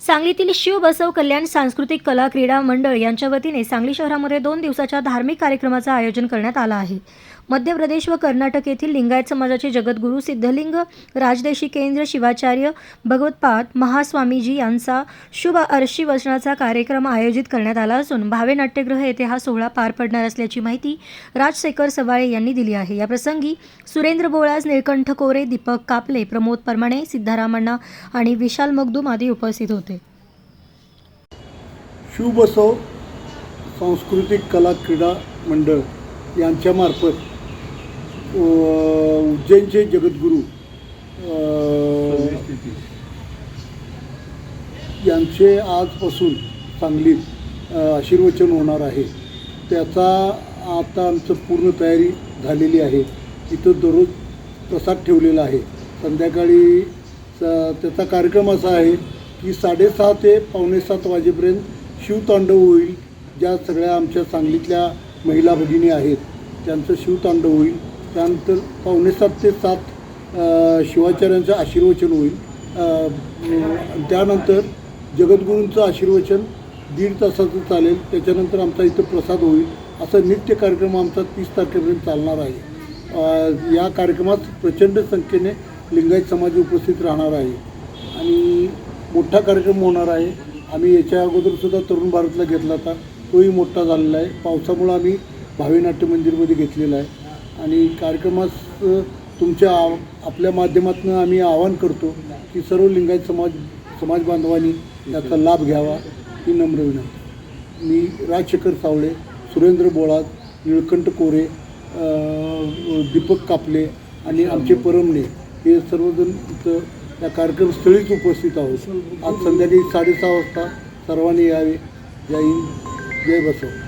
सांगलीतील शिव बसव कल्याण सांस्कृतिक कला क्रीडा मंडळ यांच्या वतीने सांगली शहरामध्ये दोन दिवसाच्या धार्मिक कार्यक्रमाचं आयोजन करण्यात आलं आहे. मध्य प्रदेश व कर्नाटक येथील लिंगायत समाजाचे जगद्गुरू सिद्धलिंग राजदेशी केंद्र शिवाचार्य भगवतपाद महास्वामीजी यांचा शुभ अर्शी वचनाचा कार्यक्रम आयोजित करण्यात आला असून भावे नाट्यगृह येथे हा सोहळा पार पडणार असल्याची माहिती राजशेखर सवाळे यांनी दिली आहे. या प्रसंगी सुरेंद्र बोळाज निळकंठ कोरे दीपक कापले प्रमोद परमाणे सिद्धारामण्णा आणि विशाल मगदूम आदी उपस्थित होते. शिवबसव सांस्कृतिक कला क्रीडा मंडळ यांच्यामार्फत उज्जैनचे जगद्गुरू यांचे आजपासून सांगलीत आशीर्वचन होणार आहे. त्याचा आता आमचं पूर्ण तयारी झालेली आहे. इथं दररोज प्रसाद ठेवलेला आहे. संध्याकाळी त्याचा कार्यक्रम असा आहे की साडेसहा ते पावणे सात वाजेपर्यंत शिवतांडव होईल ज्या सगळ्या आमच्या सांगलीतल्या महिला भगिनी आहेत त्यांचं शिवतांडव होईल. त्यानंतर पावणे सात ते सात शिवाचार्यांचं आशीर्वचन होईल. त्यानंतर जगद्गुरूंचं आशीर्वचन दीड तासाचं चालेल. त्याच्यानंतर आमचा इथं प्रसाद होईल. असा नित्य कार्यक्रम आमचा तीस तारखेपर्यंत चालणार आहे. या कार्यक्रमात प्रचंड संख्येने लिंगायत समाज उपस्थित राहणार आहे. आणि मोठा कार्यक्रम होणार आहे. आम्ही याच्या अगोदरसुद्धा तरुण भारतला घेतला होता. तोही मोठा झालेला आहे. पावसामुळं आम्ही भावी नाट्य मंदिरमध्ये घेतलेला आहे. आणि कार्यक्रमास तुमच्या आव आपल्या माध्यमातून आम्ही आवाहन करतो की सर्व लिंगायत समाज समाज बांधवांनी याचा लाभ घ्यावा. ही नम्र विनंती. मी राजशेखर सावळे सुरेंद्र बोळात निळकंठ कोरे दीपक कापले आणि आमचे परमणे हे सर्वजण इथं या कार्यक्रमस्थळीच उपस्थित आहोत. आज संध्याकाळी साडेसहा वाजता सर्वांनी यावे. जय हिंद. जय बसव.